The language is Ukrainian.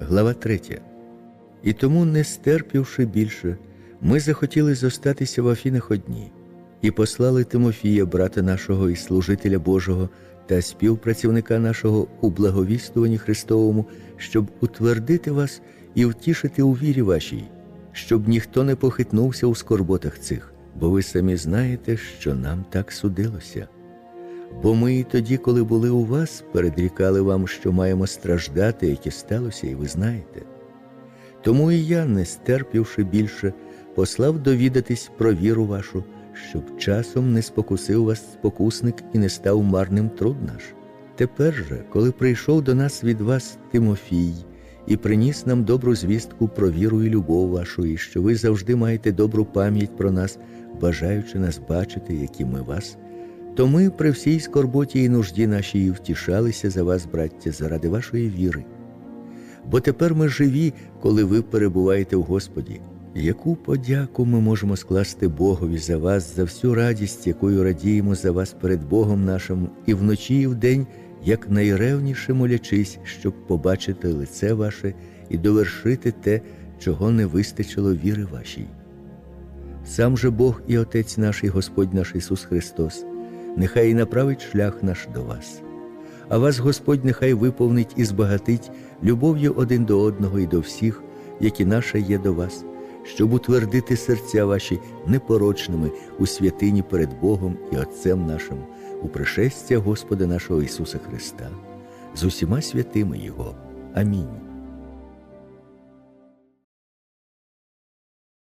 Глава 3. І тому, не стерпівши більше, ми захотіли зостатися в Афінах одні, і послали Тимофія, брата нашого і служителя Божого та співпрацівника нашого у благовістуванні Христовому, щоб утвердити вас і втішити у вірі вашій, щоб ніхто не похитнувся у скорботах цих, бо ви самі знаєте, що нам так судилося. Бо ми і тоді, коли були у вас, передрікали вам, що маємо страждати, яке сталося, і ви знаєте. Тому і я, не стерпівши більше, послав довідатись про віру вашу, щоб часом не спокусив вас спокусник і не став марним труд наш. Тепер же, коли прийшов до нас від вас Тимофій і приніс нам добру звістку про віру і любов вашу, і що ви завжди маєте добру пам'ять про нас, бажаючи нас бачити, які ми вас, то ми при всій скорботі і нужді нашій втішалися за вас, браття, заради вашої віри. Бо тепер ми живі, коли ви перебуваєте в Господі. Яку подяку ми можемо скласти Богові за вас, за всю радість, якою радіємо за вас перед Богом нашим, і вночі, і вдень, як найревніше молячись, щоб побачити лице ваше і довершити те, чого не вистачило віри вашій. Сам же Бог і Отець наш, і Господь наш Ісус Христос, нехай і направить шлях наш до вас. А вас Господь нехай виповнить і збагатить любов'ю один до одного і до всіх, які наша є до вас, щоб утвердити серця ваші непорочними у святині перед Богом і Отцем нашим, у пришестя Господа нашого Ісуса Христа, з усіма святими Його. Амінь.